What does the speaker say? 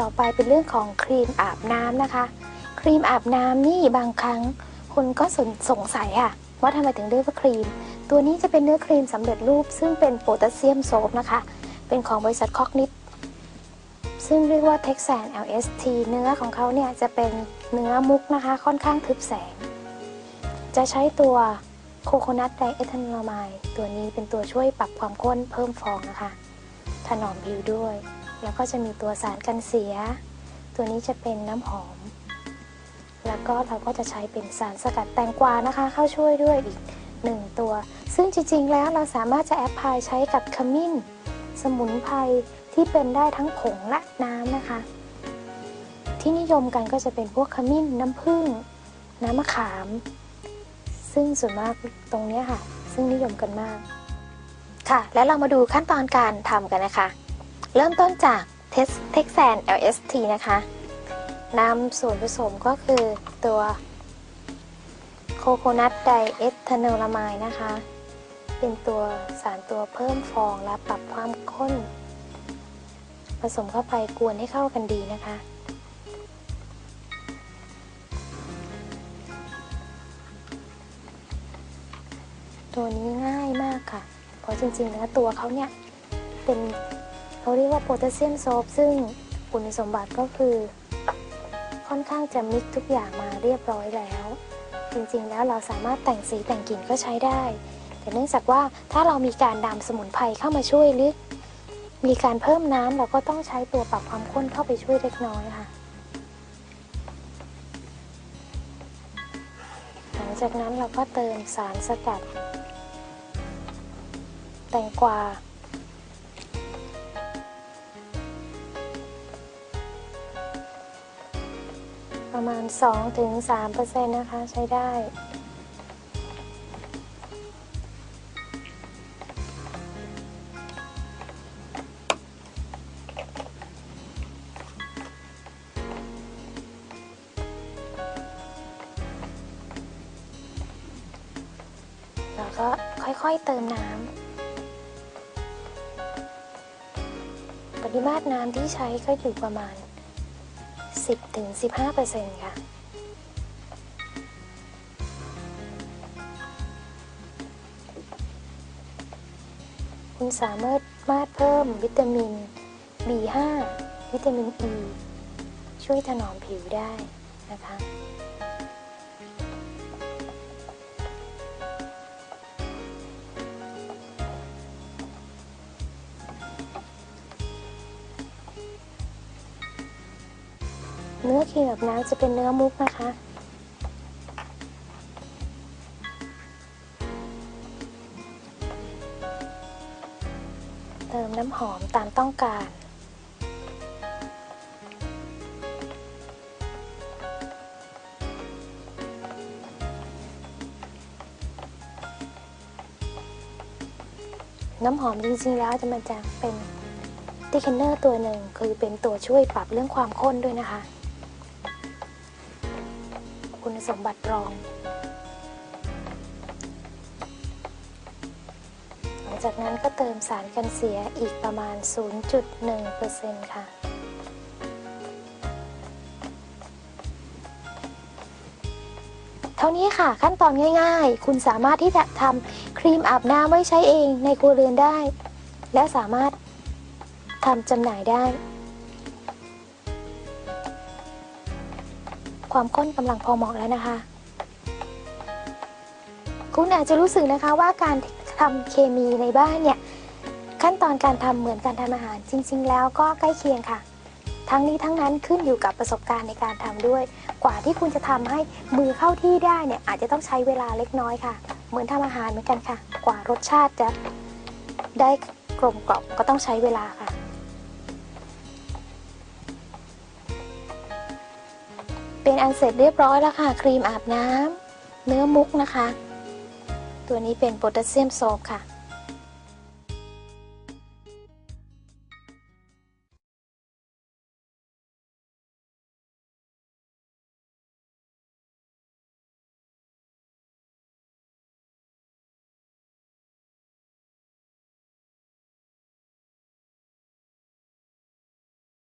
ต่อไปเป็นเรื่องของครีมอาบน้ำนะคะ ครีมอาบน้ำนี่บางครั้งคุณก็สสงสัยอะว่าทำไมถึงเรียกว่าครีม ตัวนี้จะเป็นเนื้อครีมสำเร็จรูป ซึ่งเป็นโพแทสเซียมโซฟนะคะ เป็นของบริษัทคอกนิดซึ่งเรียกว่า Texan LST เนื้อของเขาเนี่ยจะเป็นเนื้อมุกนะคะ ค่อนข้างทึบแสง จะใช้ตัวโคโคนัทไดเอทานอลไมด์ตัวนี้เป็นตัวช่วยปรับความข้นเพิ่มฟองนะคะ ถนอมผิวด้วย แล้วก็จะมีตัวสารกันเสีย ตัวนี้จะเป็นน้ำหอม แล้วก็เราก็จะใช้เป็นสารสกัดแตงกวานะคะ เข้าช่วยด้วยอีกหนึ่งตัว ซึ่งจริงๆ แล้วเราสามารถจะแอพพลายใช้กับขมิ้น สมุนไพรที่เป็นได้ทั้งผงและน้ำนะคะ ที่นิยมกันก็จะเป็นพวกขมิ้นน้ำผึ้งน้ำมะขาม ซึ่งส่วนมากตรงนี้ค่ะ ซึ่งนิยมกันมาก ค่ะ แล้วเรามาดูขั้นตอนการทำกันนะคะ เริ่มต้นจากเท็กแซน LST นะคะนำส่วนผสมก็คือตัวโคโคนัทไดเอทานอลามายนะคะ เป็นตัวสารตัวเพิ่มฟองและปรับความข้น ผสมเข้าไปกวนให้เข้ากันดีนะคะตัวนี้ง่ายมากค่ะ เพราะจริงๆแล้วตัวเขาเนี่ยเป็น เขาเรียกว่าโพแทสเซียมโซฟซึ่งคุณสมบัติก็คือ ค่อนข้างจะมิกทุกอย่างมาเรียบร้อยแล้ว จริงๆแล้วเราสามารถแต่งสีแต่งกลิ่นก็ใช้ได้ แต่เนื่องจากว่าถ้าเรามีการนำสมุนไพรเข้ามาช่วยหรือมีการเพิ่มน้ำเราก็ต้องใช้ตัวปรับความข้นเข้าไปช่วยเล็กน้อยค่ะ หลังจากนั้นเราก็เติมสารสกัด แตงกวา ประมาณ 2-3%นะคะใช้ได้แล้วก็ค่อยๆเติมน้ำ ปริมาตรน้ำที่ใช้ก็อยู่ประมาณ 10-15%ค่ะ คุณสามารถมาเพิ่มวิตามิน B5 วิตามิน E ช่วยถนอมผิวได้นะคะ เนื้อครีมแบบน้ำจะเป็นเนื้อมุกนะคะ เติมน้ำหอมตามต้องการน้ำหอมจริงๆแล้วจะมันจะเป็นติเคนเนอร์ตัวหนึ่งคือเป็นตัวช่วยปรับเรื่องความข้นด้วยนะคะ คุณสมบัติรองหลังจากนั้นก็เติมสารกันเสียอีกประมาณ 0.1%ค่ะเท่านี้ค่ะขั้นตอนง่ายๆ คุณสามารถที่จะทำครีมอาบน้ำไว้ใช้เองในครัวเรือนได้ และสามารถทำจำหน่ายได้ ความข้นกำลังพอเหมาะแล้วนะคะ คุณอาจจะรู้สึกนะคะว่าการทำเคมีในบ้านเนี่ยขั้นตอนการทำเหมือนการทำอาหารจริง ๆ แล้วก็ใกล้เคียงค่ะ ทั้งนี้ทั้งนั้นขึ้นอยู่กับประสบการณ์ในการทำด้วย กว่าที่คุณจะทำให้มือเข้าที่ได้เนี่ยอาจจะต้องใช้เวลาเล็กน้อยค่ะ เหมือนทำอาหารเหมือนกันค่ะ กว่ารสชาติจะได้กลมกล่อมก็ต้องใช้เวลาค่ะ เป็นอันเสร็จเรียบร้อยแล้วค่ะ ครีมอาบน้ำเนื้อมุกนะคะ ตัวนี้เป็นโพแทสเซียมโซบค่ะ